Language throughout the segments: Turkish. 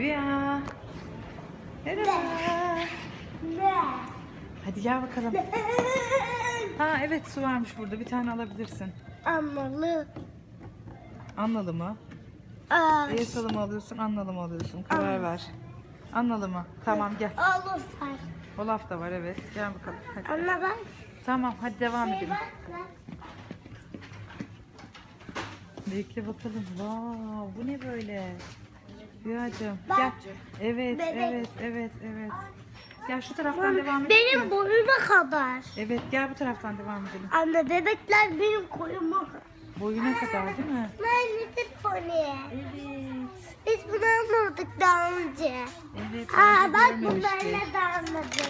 Rüya. Merhaba. Hadi gel bakalım. Ha evet su varmış burada. Bir tane alabilirsin. Amalı. Anladı mı? Aa, Eyasalı mı alıyorsun, anlalı mı alıyorsun? Karar ver. Anlalı mı? Tamam gel. Olufar. Olaf da var evet. Gel bakalım. Hadi. Anla bak. Tamam hadi devam Şey edelim. bak, bak. Bekle bakalım. Wow, bu ne böyle? Rüyacığım Bak. gel. Evet, Bebek. evet, evet, evet. Gel şu taraftan devam edelim. Benim mi? boyuma kadar. Evet, gel bu taraftan devam edelim. Anne bebekler benim koyuma kadar. Boyuna kadar değil mi? Ben Little Pony. Evet. Biz bunu anladık daha önce. Evet. Aa bak bunlarla da anladık.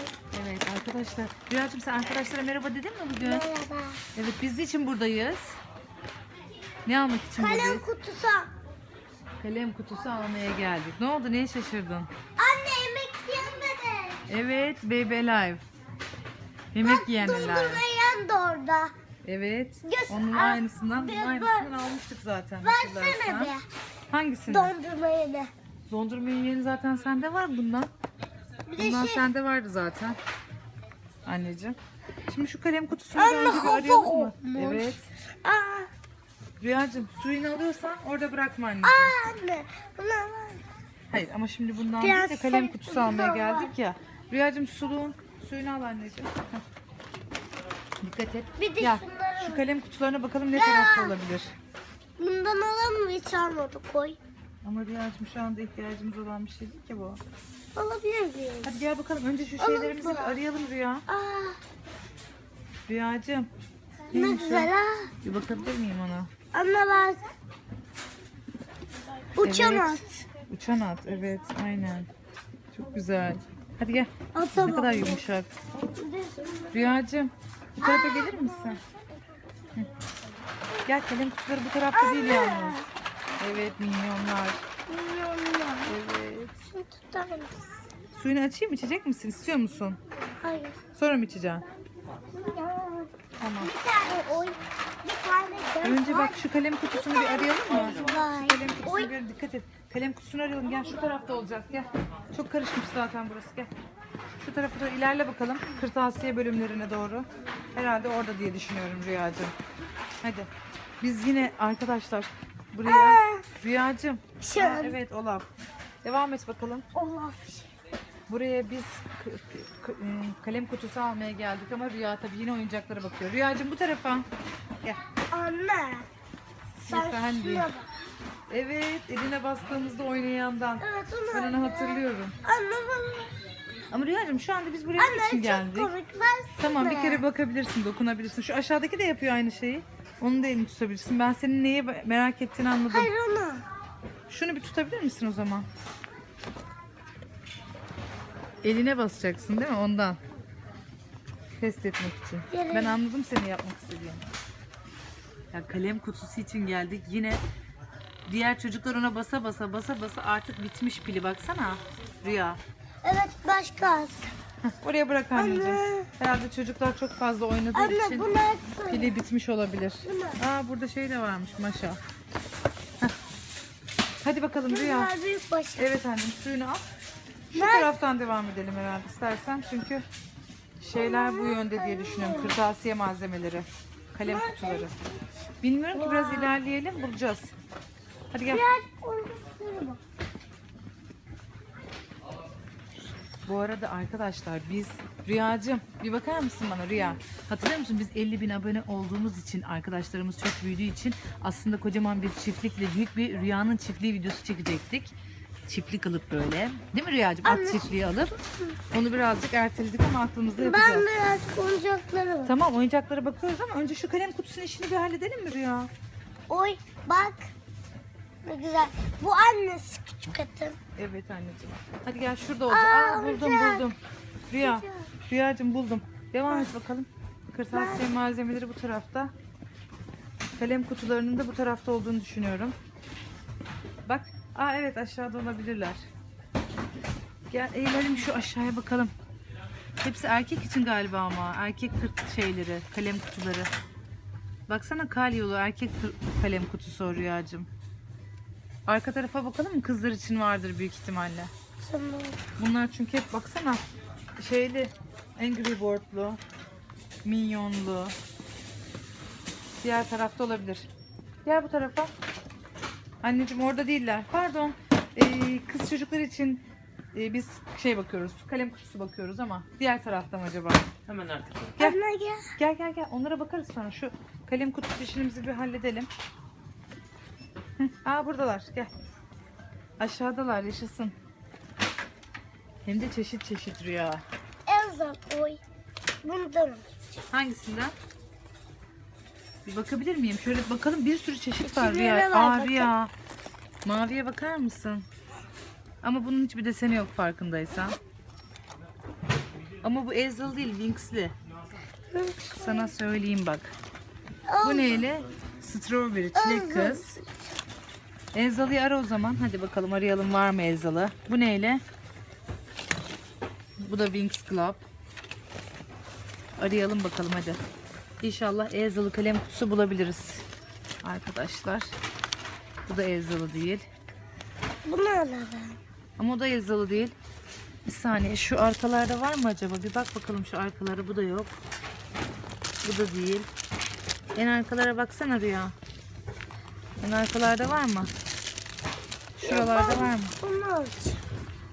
Evet arkadaşlar. Rüyacığım sen arkadaşlara merhaba dedin mi bugün? Merhaba. Evet biz için buradayız. Ne almak için Kalem buradayız? kutusu. Kalem kutusu almaya geldik. Ne oldu? Neye şaşırdın? Anne yemek yemedi. Evet, Baby Alive. Yemek yiyenler. Dondurma da orada. Evet. Göz- Onun Aa, aynısından, bunun aynısından almıştık zaten. Versene hatırlarsan. bir. Hangisini? Dondurma yedi. Dondurma yiyeni zaten sende var bundan. Bir de Bundan şey. sende vardı zaten. Anneciğim. Şimdi şu kalem kutusunu Anne, daha önce bir hava arayalım mı? olmuş. Evet. Aa, Rüyacığım suyunu alıyorsan orada bırakma anneciğim. aa anne. Bunlar var. Hayır ama şimdi bundan Biraz değil de kalem sen- kutusu almaya bundan geldik ya. Rüyacığım suluğun suyunu al anneciğim. Heh. Dikkat et. Bir de Ya şunları şu kalem kutularına bakalım ne tarafta olabilir. Bundan alalım mı? Hiç almadık koy. Ama Rüyacığım şu anda ihtiyacımız olan bir şey değil ki bu. Alabilir miyim? Hadi gel bakalım önce şu şeylerimizi bir arayalım Rüya. Aa, Rüyacığım. ne neymiş o? güzel ha. Bir bakabilir miyim ona? Anne bak. Uçan Evet. at. Uçan at evet aynen. Çok güzel. Hadi gel. Ata Ne kadar yumuşak. Rüyacığım bu tarafa gelir misin? Hı. Gel kalem kutuları bu tarafta değil yalnız. Evet minyonlar. Evet. Şunu tutar mısın? Suyunu açayım içecek misin? İstiyor musun? Hayır. Sonra mı içeceksin? Tamam. Bir tane oy. Önce bak şu kalem kutusunu bir arayalım mı? Vay. Kalem kutusuna Oy. bir dikkat et. Kalem kutusunu arayalım. Gel şu tarafta olacak. Gel. Çok karışmış zaten burası. Gel. Şu tarafa doğru ilerle bakalım. Kırtasiye bölümlerine doğru. Herhalde orada diye düşünüyorum Rüyacığım. Hadi. Biz yine arkadaşlar buraya Rüyacığım. Şu Ha, evet Olaf. Devam et bakalım. Allah. Buraya biz ım, kalem kutusu almaya geldik ama Rüya tabii yine oyuncaklara bakıyor. Rüyacığım bu tarafa. Gel. Anne. Sen şuna bak. Evet, eline bastığımızda oynayandan. Evet onu Ben onu anne. hatırlıyorum. Anne bana. Ama Rüyacığım şu anda biz buraya Anne için çok geldik. komik. Versene. Tamam bir kere bakabilirsin, dokunabilirsin. Şu aşağıdaki de yapıyor aynı şeyi. Onu da elini tutabilirsin. Ben senin neyi merak ettiğini anladım. Hayır onu. Şunu bir tutabilir misin o zaman? Eline basacaksın değil mi ondan? Test etmek için. Yere- Ben anladım seni yapmak istediğini. Ya kalem kutusu için geldik. Yine diğer çocuklar ona basa basa basa basa artık bitmiş pili baksana. Rüya. Evet başka az. Oraya bırak anneciğim. Anne. Herhalde çocuklar çok fazla oynadığı Anne için bu nasıl? pili bitmiş olabilir. Bu Aa burada şey de varmış maşa. Hadi bakalım Rüya. Bunlar büyük başı. Evet annem suyunu al. Şu taraftan devam edelim herhalde istersen çünkü şeyler bu yönde diye düşünüyorum. Kırtasiye malzemeleri, kalem kutuları. Bilmiyorum ki biraz ilerleyelim bulacağız. Hadi gel. Bu arada arkadaşlar biz Rüyacığım bir bakar mısın bana Rüya? Hatırlıyor musun biz 50 bin abone olduğumuz için arkadaşlarımız çok büyüdüğü için aslında kocaman bir çiftlikle büyük bir Rüyanın çiftliği videosu çekecektik. Çiftlik alıp böyle. Değil mi Rüyacığım? At Anne. çiftliği alıp. Onu birazcık erteledik ama aklımızda yapacağız. Ben biraz oyuncaklara bak. Tamam oyuncaklara bakıyoruz ama önce şu kalem kutusunun işini bir halledelim mi Rüya? Oy bak. Ne güzel. Bu annesi küçük atın. Evet anneciğim. Hadi gel şurada olacak. Aa, Aa, buldum güzel. buldum. Rüya. Güzel. Rüyacığım buldum. Devam et bakalım. Kırtasiye malzemeleri bu tarafta. Kalem kutularının da bu tarafta olduğunu düşünüyorum. Bak. Aa evet aşağıda olabilirler. Gel eğilelim şu aşağıya bakalım. Hepsi erkek için galiba ama. Erkek kırt şeyleri, kalem kutuları. Baksana kalyolu erkek kalem kutusu o Rüyacığım. Arka tarafa bakalım mı? Kızlar için vardır büyük ihtimalle. Tamam. Bunlar çünkü hep baksana şeyli Angry Birds'lu, Minyonlu. Diğer tarafta olabilir. Gel bu tarafa. Anneciğim orada değiller. Pardon. Ee, kız çocuklar için e, biz şey bakıyoruz. Kalem kutusu bakıyoruz ama diğer tarafta mı acaba? Hemen artık. Gel. Anne gel. Gel gel gel. Onlara bakarız sonra. Şu kalem kutusu işimizi bir halledelim. Hı. Aa buradalar. Gel. Aşağıdalar. Yaşasın. Hem de çeşit çeşit rüya. Elza koy. Bundan. Hangisinden? Bir bakabilir miyim? Şöyle bakalım. Bir sürü çeşit var Rüya. Aa? Rüya. Maviye bakar mısın? Ama bunun hiçbir deseni yok farkındaysan. Ama bu Ezel değil, Winx'li. Sana söyleyeyim bak. Bu neyle? Strawberry, çilek kız. Ezalı'yı ara o zaman. Hadi bakalım arayalım var mı Ezalı. Bu neyle? Bu da Winx Club. Arayalım bakalım hadi. İnşallah Ezalı kalem kutusu bulabiliriz. Arkadaşlar. Bu da Ezalı değil. Bunu alalım. Ama o da Ezalı değil. Bir saniye şu arkalarda var mı acaba? Bir bak bakalım şu arkalara. Bu da yok. Bu da değil. En arkalara baksana Rüya. En arkalarda var mı? Şuralarda var mı? Bunu alacağım.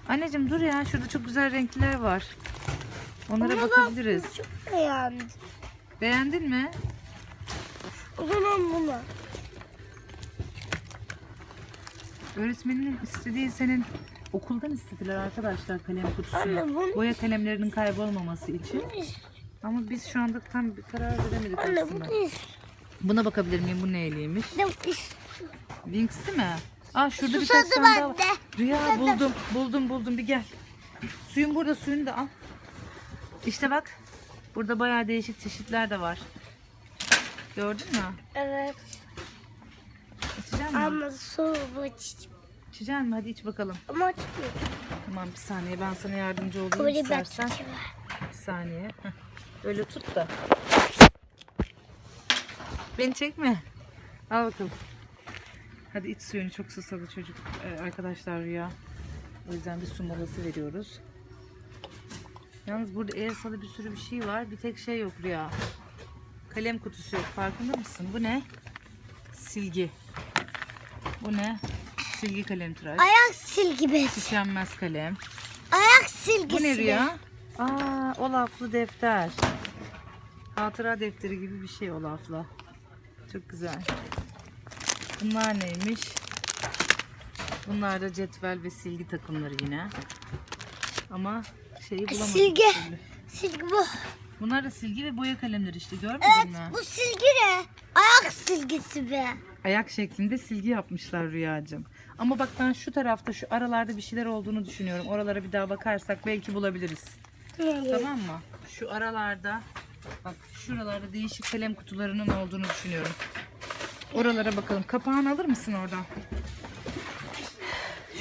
Anneciğim dur ya. Şurada çok güzel renkliler var. Onlara Ama bakabiliriz. Çok beğendim. Beğendin mi? O zaman bunu. Öğretmenin istediği senin okuldan istediler arkadaşlar kalem kutusunu. Anne, bunu- Boya kalemlerinin kaybolmaması için. Bunu Ama biz şu anda tam bir karar veremedik Anne aslında. bunu istiyorum. Buna bakabilir miyim? Bu neyliymiş? Winx değil mi? Aa şurada birkaç tane daha var. Rüya buldum. Buldum buldum bir gel. Suyun burada suyunu da al. İşte bak. Burada bayağı değişik çeşitler de var. Gördün mü? Evet. İçecek misin? Ama soğuğu içeceğim. İçecek misin? Hadi iç bakalım. Ama açmıyor. Tamam bir saniye ben sana yardımcı olayım Koli istersen. Bir saniye. Heh. Öyle tut da. Beni çekme. Al bakalım. Hadi iç suyunu çok susadı çocuk. Ee, arkadaşlar Rüya. O yüzden bir su molası veriyoruz. Yalnız burada Elsa'da bir sürü bir şey var. Bir tek şey yok Rüya. Kalem kutusu yok. Farkında mısın? Bu ne? Silgi. Bu ne? Silgi kalem tıraş. Ayak silgi bez. Tükenmez kalem. Ayak silgisi. Bu ne Rüya? Aa, Olaflı defter. Hatıra defteri gibi bir şey Olaf'la. Çok güzel. Bunlar neymiş? Bunlar da cetvel ve silgi takımları yine. Ama şeyi bulamadım. Silgi. türlü. Silgi bu. Bunlar da silgi ve boya kalemleri işte görmedin Evet mi? bu silgi ne? Ayak silgisi be. Ayak şeklinde silgi yapmışlar Rüyacığım. Ama bak ben şu tarafta şu aralarda bir şeyler olduğunu düşünüyorum. Oralara bir daha bakarsak belki bulabiliriz. Tamam mı? Şu aralarda bak şuralarda değişik kalem kutularının olduğunu düşünüyorum. Oralara bakalım. Kapağını alır mısın oradan?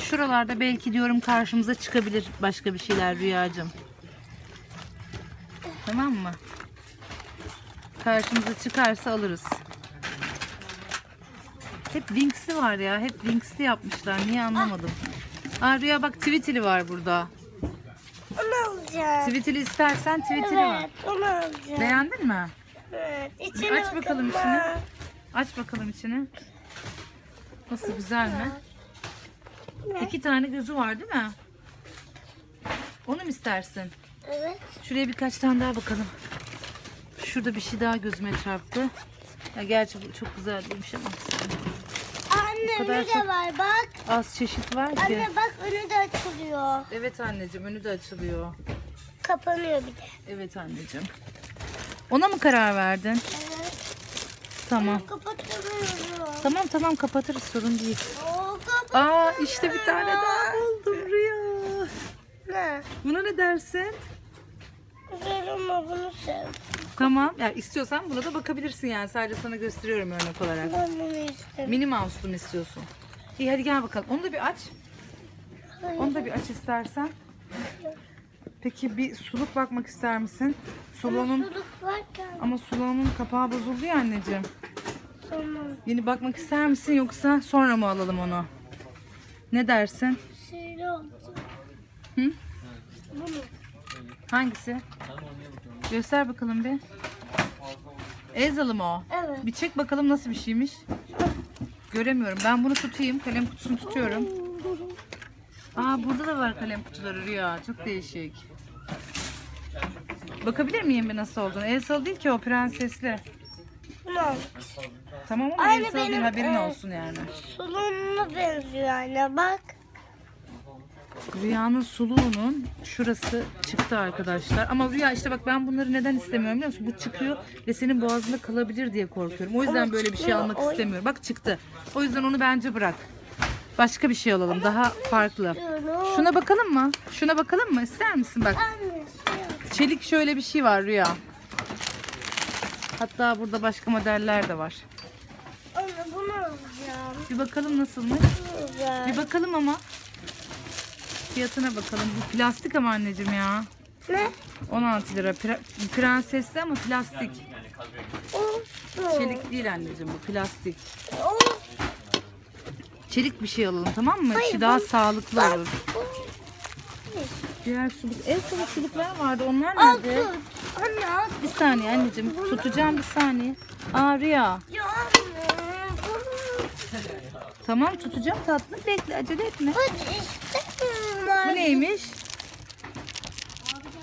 Şuralarda belki diyorum karşımıza çıkabilir başka bir şeyler Rüyacığım. Tamam mı? Karşımıza çıkarsa alırız. Hep Winx'li var ya. Hep Winx'li yapmışlar. Niye anlamadım. Aa Rüya bak Tweetili var burada. Onu alacağım. Tweetili istersen Tweetili var. Evet onu alacağım. Beğendin mi? Evet. İçine aç bakalım bakın içini. Aç bakalım içini. Nasıl güzel mi? Ne? İki tane gözü var değil mi? Onu mu istersin? Evet. Şuraya birkaç tane daha bakalım. Şurada bir şey daha gözüme çarptı. Ya gerçi bu çok güzel değilmiş ama Anne kadar önü de çok- var bak. az çeşit var ki. Anne bak önü de açılıyor. Evet anneciğim önü de açılıyor. Kapanıyor bir de. Evet anneciğim. Ona mı karar verdin? Evet. Tamam. Kapatamıyorum. Tamam tamam kapatırız sorun değil. Oo. Aa işte bir tane daha buldum Rüya. Ne? Buna ne dersin? Güzel ama bunu sev. Tamam. Ya istiyorsan buna da bakabilirsin yani. Sadece sana gösteriyorum örnek olarak. Ben bunu istedim. Minnie Mouse'lu mu istiyorsun? İyi hadi gel bakalım. Onu da bir aç. Onu da bir aç istersen. Peki bir suluk bakmak ister misin? Suluğunun Suluk varken ama suluğunun kapağı bozuldu ya anneciğim. tamam. Yeni bakmak ister misin yoksa sonra mı alalım onu? Ne dersin? Şöyle oldu. Hı? Bunu. Hangisi? Göster bakalım bir. Ezalı mı o? Evet. Bir çek bakalım nasıl bir şeymiş. Göremiyorum. Ben bunu tutayım. Kalem kutusunu tutuyorum. Aa burada da var kalem kutuları Rüya. Çok değişik. Bakabilir miyim bir nasıl olduğunu? Elsalı değil ki o prensesli. Bunu. Tamam ama Aynı Elsalı değil benim, haberin e, olsun yani. Sunumuna benziyor anne bak. Rüyanın suluğunun şurası çıktı arkadaşlar. Ama Rüya işte bak ben bunları neden istemiyorum biliyor musun? Bu çıkıyor ve senin boğazında kalabilir diye korkuyorum. O yüzden Ama böyle bir şey çıkıyor, almak o- istemiyorum. Bak çıktı. O yüzden onu bence bırak. Başka bir şey alalım. Daha farklı. Şuna bakalım mı? Şuna bakalım mı? İster misin bak? Anne. Çelik şöyle bir şey var Rüya. Hatta burada başka modeller de var. Bir bakalım nasılmış? Alacağım. Bir bakalım ama. Fiyatına bakalım. Bu plastik ama anneciğim ya. Ne? 16 lira. Pre- prensesli ama plastik. Olsun. Çelik değil anneciğim bu plastik. Olsun. Çelik bir şey alalım tamam mı? Hayır, Ki daha ben- sağlıklı Bak. olur. Diğer suluk, el suluk suluklar vardı. Onlar nerede? tut. Anne al. Bir saniye anneciğim. Tutacağım bir saniye. Aa Rüya. Tamam tutacağım tatlım. Bekle acele etme. Bu neymiş?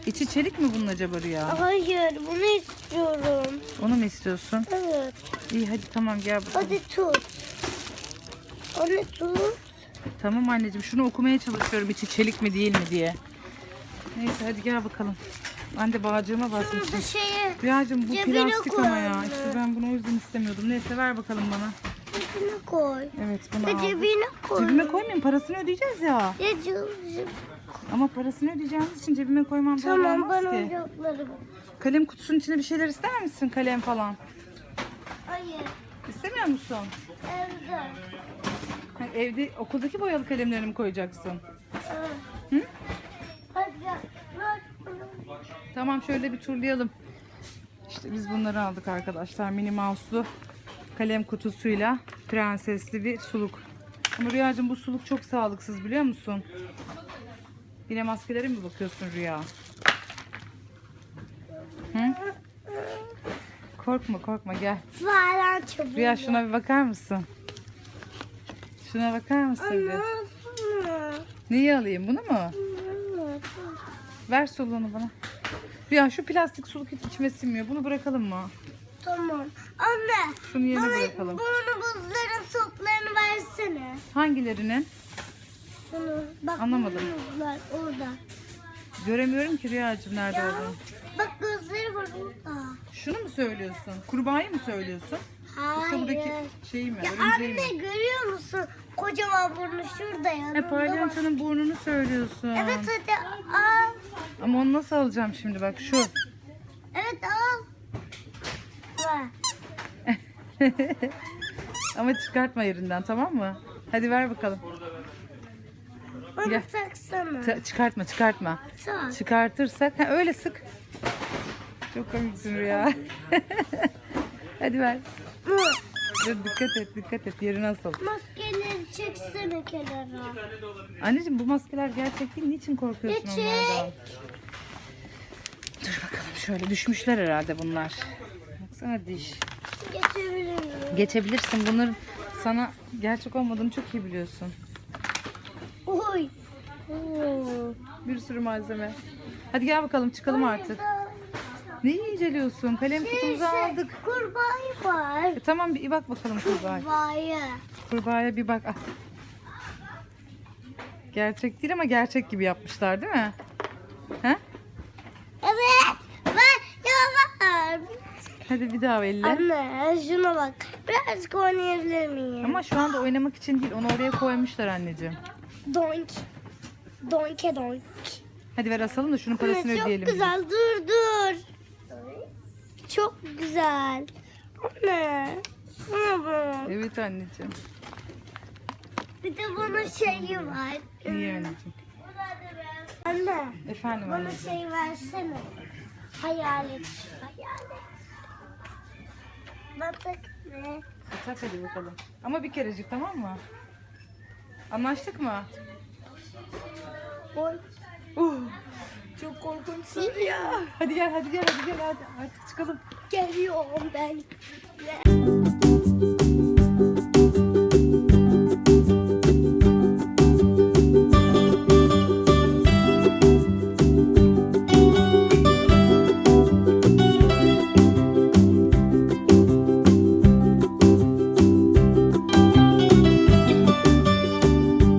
İçi çelik mi bunun acaba Rüya? Hayır bunu istiyorum. Onu mu istiyorsun? Evet. İyi hadi tamam gel bakalım. Hadi tut. Anne tut. Tamam anneciğim şunu okumaya çalışıyorum içi çelik mi değil mi diye. Neyse hadi gel bakalım. Ben de bağcığıma Şunu basmışım. da şeye Rüyacığım bu Cebine plastik ama ya. İşte ben bunu o yüzden istemiyordum. Neyse ver bakalım bana. Cebine koy. Evet bunu aldım. cebine koy. Cebime koymayayım parasını ödeyeceğiz ya. Ya cebine. Ama parasını ödeyeceğimiz için cebime koymam doğru Tamam olmaz ben ki. oyuncakları Kalem kutusunun içine bir şeyler ister misin? Kalem falan. Hayır. İstemiyor musun? Evde. Ha, evde okuldaki boyalı kalemlerini mi koyacaksın? Evet. Hı? Hadi bunu. Tamam şöyle bir turlayalım. İşte biz bunları aldık arkadaşlar. Mini Mouse'lu kalem kutusuyla prensesli bir suluk. Ama Rüyacığım bu suluk çok sağlıksız biliyor musun? Yine maskelere mi bakıyorsun Rüya? Hı? Korkma korkma gel. Falan. Rüya şuna bir bakar mısın? Şuna bakar mısın bir? Neyi alayım bunu mu? Ver suluğunu bana. Rüya şu plastik suluk hiç içime sinmiyor. Bunu bırakalım mı? Tamam. Anne. Şunu yerine Bana bırakalım. bunu buzların toplarını versene. Hangilerinin? Şunu. Bak Anlamadım. buzlar orada. Göremiyorum ki Rüyacığım nerede Ya. olduğunu. Bak gözleri var orada. Şunu mu söylüyorsun? Kurbağayı mı söylüyorsun? Yoksa Hayır. buradaki şeyi mi? Ya anne mi? görüyor musun? Kocaman burnu şurada He yanında. bak. palyaçonun burnunu söylüyorsun. Evet hadi al. Ama onu nasıl alacağım şimdi bak şu. Evet al. Ama çıkartma yerinden tamam mı? Hadi ver bakalım. Bana Gel. taksana. Ta- çıkartma çıkartma. Tak. Çıkartırsak ha, öyle sık. Çok komiksin Rüya. Hadi ver. Dur, dikkat et dikkat et yerini asıl. Maskeleri çeksene kenara. Anneciğim bu maskeler gerçek değil. Niçin korkuyorsun Gerçek. onlardan? Dur bakalım şöyle düşmüşler herhalde bunlar. Baksana diş. Geçebilir miyim? Geçebilirsin. Bunların sana gerçek olmadığını çok iyi biliyorsun. Oy. Oo, bir sürü malzeme. Hadi gel bakalım çıkalım artık. Neyi inceliyorsun? Kalem kutumuzu aldık. Kurbağa var. E, tamam bir bak bakalım kurbağaya. Kurbağaya. Kurbağaya bir bak. Ah. Gerçek değil ama gerçek gibi yapmışlar değil mi? He? Evet. Ver. Ya ver. Hadi bir daha elle. Anne şuna bak. Birazcık oynayabilir miyim? Ama şu anda oynamak için değil. Onu oraya koymuşlar anneciğim. Doink. Doinke doink. Hadi ver asalım da şunun parasını Anne, çok ödeyelim. güzel. Dur dur. Çok güzel. Anne. Şuna bak. Evet anneciğim. Bir de bunun şeyi var. İyi anneciğim. Anne. Efendim Bana anneciğim. şey versene. Hayalet. Batık ne? Tak hadi bakalım. Ama bir kerecik tamam mı? Anlaştık mı? Oy. Uh, çok korkunç ya. Hadi gel hadi gel hadi gel hadi artık çıkalım. Geliyorum ben.